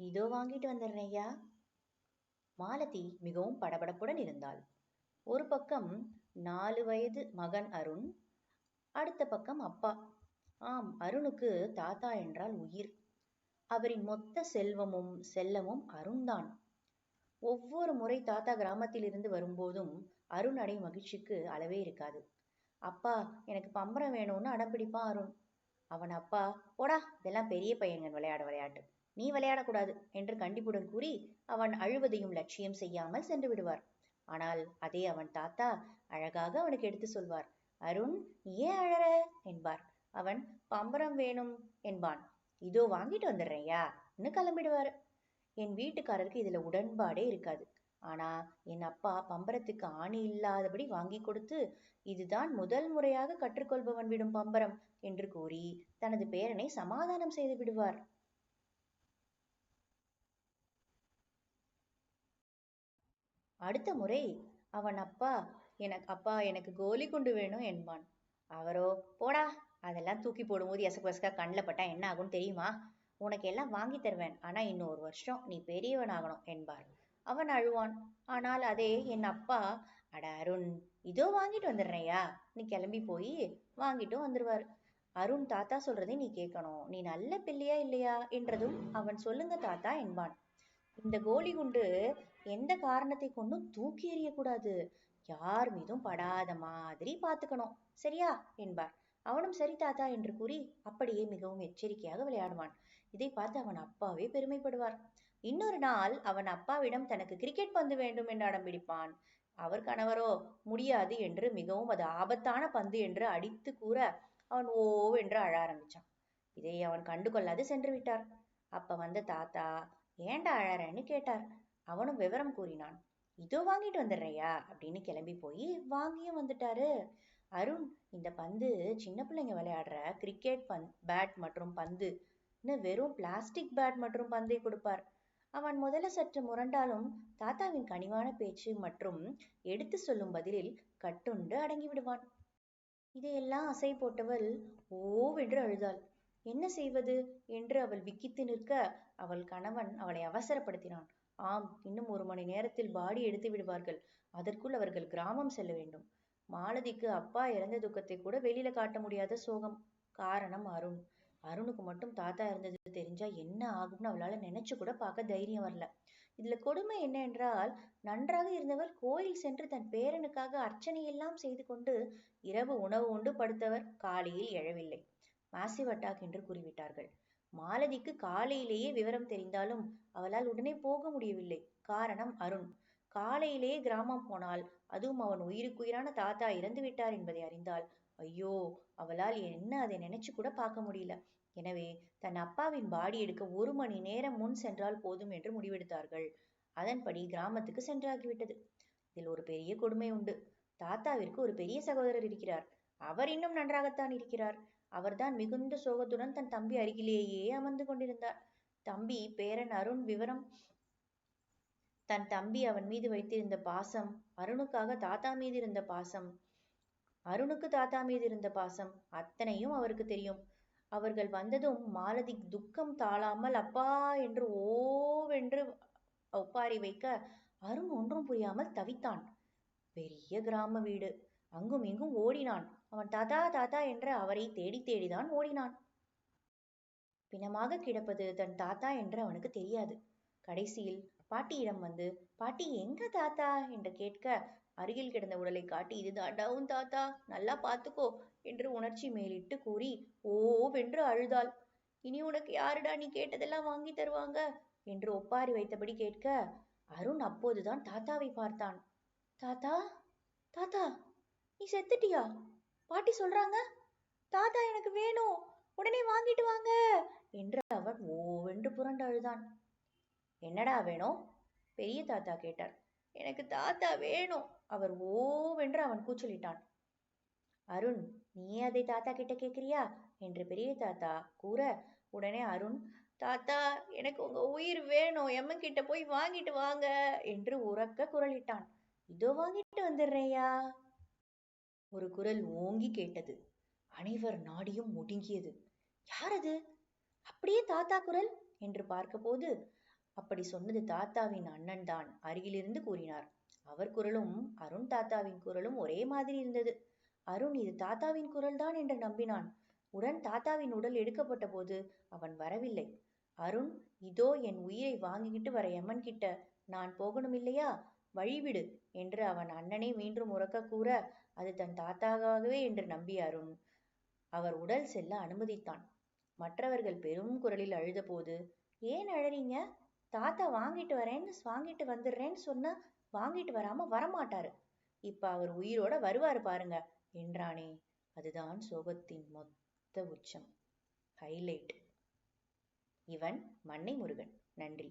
இதோ வாங்கிட்டு வந்துடுறேன் மாலதி மிகவும் படபடப்புடன் இருந்தாள். ஒரு பக்கம் நாலு வயது மகன் அருண் அடுத்த பக்கம் அப்பா. ஆம் அருணுக்கு தாத்தா என்றால் உயிர். அவரின் மொத்த செல்வமும் செல்லமும் அருண்தான். ஒவ்வொரு முறை தாத்தா கிராமத்திலிருந்து வரும்போதும் அருண் அடையும் மகிழ்ச்சிக்கு அளவே இருக்காது. அப்பா எனக்கு பம்பரம் வேணும்னு அடம்பிடிப்பான் அருண். அவன் அப்பா போடா இதெல்லாம் பெரிய பையன்கள் விளையாட விளையாட்டு. நீ விளையாடக்கூடாது என்று கண்டிப்புடன் கூறி அவன் அழுவதையும் லட்சியம் செய்யாமல் சென்று விடுவார். ஆனால் அதே அவன் தாத்தா அழகாக அவனுக்கு எடுத்து சொல்வார். அருண் ஏன் அழற? என்பார். அவன் பம்பரம் வேணும் என்பான். இதோ வாங்கிட்டு வந்துடுறேன்யா. இன்னும் கிளம்பிடுவாரு. என் வீட்டுக்காரருக்கு இதுல உடன்பாடே இருக்காது. ஆனா என் அப்பா பம்பரத்துக்கு ஆணி இல்லாதபடி வாங்கி கொடுத்து இதுதான் முதல் முறையாக கற்றுக்கொள்பவன் விடும் பம்பரம் என்று கூறி தனது பேரனை சமாதானம் செய்து விடுவார். அடுத்த முறை அவன் அப்பா எனக்கு அப்பா எனக்கு கோலி குண்டு வேணும் என்பான். அவரோ போடா அதெல்லாம் தூக்கி போடும்போது எசக்கு வசக்கா கண்ணில் பட்டா என்ன ஆகும்னு தெரியுமா? உனக்கு எல்லாம் வாங்கி தருவேன் ஆனால் இன்னும் ஒரு வருஷம் நீ பெரியவன் ஆகணும் என்பார். அவன் அழுவான். ஆனால் அதே என் அப்பா அட அருண் இதோ வாங்கிட்டு வந்துடுறேயா நீ கிளம்பி போய் வாங்கிட்டும் வந்துடுவார் அருண் தாத்தா சொல்றதை நீ கேட்கணும். நீ நல்ல பிள்ளையா இல்லையா? என்றதும் அவன் சொல்லுங்க தாத்தா என்பான். இந்த கோலி குண்டு எந்த காரணத்தை கொண்டும் தூக்கி எறியக்கூடாது. யார் மீதும் படாத மாதிரி பார்த்துக்கணும். சரியா? என்பார். அவனும் சரி தாத்தா என்று கூறி அப்படியே மிகவும் எச்சரிக்கையாக விளையாடுவான். இதை பார்த்து அவன் அப்பாவே பெருமைப்படுவார். இன்னொரு நாள் அவன் அப்பாவிடம் தனக்கு கிரிக்கெட் பந்து வேண்டும் என்று அடம் பிடிப்பான். அவர் கணவரோ முடியாது என்று மிகவும் அது ஆபத்தான பந்து என்று அடித்து கூற அவன் ஓ என்று அழ ஆரம்பிச்சான். இதை அவன் கண்டு கொள்ளாது சென்று விட்டார். அப்ப வந்த தாத்தா ஏண்டா அழறன்னு கேட்டார். அவனும் விவரம் கூறினான். இதோ வாங்கிட்டு வந்துடுறையா அப்படின்னு கிளம்பி போய் வாங்கியும் வந்துட்டாரு. அருண் இந்த பந்து சின்ன பிள்ளைங்க விளையாடுற கிரிக்கெட் பந் பேட் மற்றும் பந்துன்னு வெறும் பிளாஸ்டிக் பேட் மற்றும் பந்தை கொடுப்பார். அவன் முதல்ல சற்று முரண்டாலும் தாத்தாவின் கனிவான பேச்சு மற்றும் எடுத்து சொல்லும் பதிலில் கட்டுண்டு அடங்கி விடுவான். இதையெல்லாம் அசை போட்டவள் ஓவென்று அழுதாள். என்ன செய்வது? என்று அவள் விக்கித்து நிற்க அவள் கணவன் அவளை அவசரப்படுத்தினான். ஆம் இன்னும் ஒரு மணி நேரத்தில் பாடி எடுத்து விடுவார்கள். அதற்குள் அவர்கள் கிராமம் செல்ல வேண்டும். மாலதிக்கு அப்பா இறந்த துக்கத்தை கூட வெளியில காட்ட முடியாத சோகம். காரணம் அருண். அருணுக்கு மட்டும் தாத்தா இருந்தது தெரிஞ்சா என்ன ஆகும்னு அவளால நினைச்சு கூட பார்க்க தைரியம் வரல. இதுல கொடுமை என்ன என்றால் நன்றாக இருந்தவர் கோயில் சென்று தன் பேரனுக்காக அர்ச்சனை எல்லாம் செய்து கொண்டு இரவு உணவு உண்டு படுத்தவர் காலையில் எழவில்லை. மாசிவ் அட்டாக் என்று கூறிவிட்டார்கள். மாலதிக்கு காலையிலேயே விவரம் தெரிந்தாலும் அவளால் உடனே போக முடியவில்லை. காரணம் அருண். காலையிலேயே கிராமம் போனால் அதுவும் அவன் உயிருக்குயிரான தாத்தா இறந்து விட்டார் என்பதை அறிந்தால் ஐயோ அவளால் என்ன அதை நினைச்சு கூட பார்க்க முடியல. எனவே தன் அப்பாவின் பாடி எடுக்க ஒரு மணி நேரம் முன் சென்றால் போதும் என்று முடிவெடுத்தார்கள். அதன்படி கிராமத்துக்கு சென்றாகிவிட்டது. இதில் ஒரு பெரிய கொடுமை உண்டு. தாத்தாவிற்கு ஒரு பெரிய சகோதரர் இருக்கிறார். அவர் இன்னும் நன்றாகத்தான் இருக்கிறார். அவர்தான் மிகுந்த சோகத்துடன் தன் தம்பி அருகிலேயே அமர்ந்து கொண்டிருந்தார். தம்பி பேரன் அருண் விவரம். தன் தம்பி அவன் மீது வைத்திருந்த பாசம் அருணுக்காக தாத்தா மீது இருந்த பாசம் அருணுக்கு தாத்தா மீது இருந்த பாசம் அத்தனையும் அவருக்கு தெரியும். அவர்கள் வந்ததும் மாலதி துக்கம் தாழாமல் அப்பா என்று ஓவென்று ஒப்பாரி வைக்க அருண் ஒன்றும் புரியாமல் தவித்தான். பெரிய கிராம வீடு. அங்கும் இங்கும் ஓடினான். அவன் தாத்தா தாத்தா என்று அவரை தேடி தேடிதான் ஓடினான். பிணமாக கிடப்பது தன் தாத்தா என்று அவனுக்கு தெரியாது. கடைசியில் பாட்டியிடம் வந்து பாட்டி எங்க தாத்தா? என்று கேட்க அருகில் கிடந்த உடலை காட்டி இது தாண்டாவும் தாத்தா நல்லா பார்த்துக்கோ என்று உணர்ச்சி மேலிட்டு கூறி ஓவென்று அழுதாள். இனி உனக்கு யாருடா நீ கேட்டதெல்லாம் வாங்கி தருவாங்க? என்று ஒப்பாரி வைத்தபடி கேட்க அருண் அப்போதுதான் தாத்தாவை பார்த்தான். தாத்தா தாத்தா நீ செத்துட்டியா? பாட்டி சொல்றாங்க தாத்தா எனக்கு வேணும். உடனே வாங்கிட்டு வாங்க. என்று அவன் ஓவென்று புரண்டு அழுதான் என்னடா வேணும்? பெரிய தாத்தா கேட்டார் எனக்கு தாத்தா வேணும். அவர் ஓவென்று அவன் கூச்சலிட்டான். அருண் நீ அதை தாத்தா கிட்ட கேக்குறியா என்று பெரிய தாத்தா கூற உடனே அருண் தாத்தா எனக்கு உங்க உயிர் வேணும். எம்மன் கிட்ட போய் வாங்கிட்டு வாங்க. என்று உறக்க குரலிட்டான். இதோ வாங்கிட்டு வந்துடுறேயா ஒரு குரல் ஓங்கி கேட்டது. அனைவர் நாடியும் ஒடுங்கியது யார் அது அப்படியே தாத்தா குரல்? என்று பார்க்கபோது அப்படி சொன்னது தாத்தாவின் அண்ணன் தான் அருகிலிருந்து கூறினார். அவர் குரலும் அருண் தாத்தாவின் குரலும் ஒரே மாதிரி இருந்தது. அருண் இது தாத்தாவின் குரல்தான் என்று நம்பினான். உடன் தாத்தாவின் உடல் எடுக்கப்பட்ட போது அவன் வரவில்லை. அருண் இதோ என் உயிரை வாங்கிக்கிட்டு வர எமன் கிட்ட நான் போகணும் இல்லையா வழிவிடு என்று அவன் அண்ணனை மீண்டும் உறக்க கூற அது தன் தாத்தாவாகவே என்று நம்பியாரும் அவர் உடல் செல்ல அனுமதித்தான். மற்றவர்கள் பெரும் குரலில் அழுதபோது ஏன் அழறீங்க? தாத்தா வாங்கிட்டு வரேன்னு வாங்கிட்டு வந்துடுறேன்னு சொன்னா வாங்கிட்டு வராம வரமாட்டாரு. இப்ப அவர் உயிரோட வருவாரு பாருங்க என்றானே. அதுதான் சோகத்தின் மொத்த உச்சம். ஹைலைட். இவன் மன்னை முருகன் நன்றி.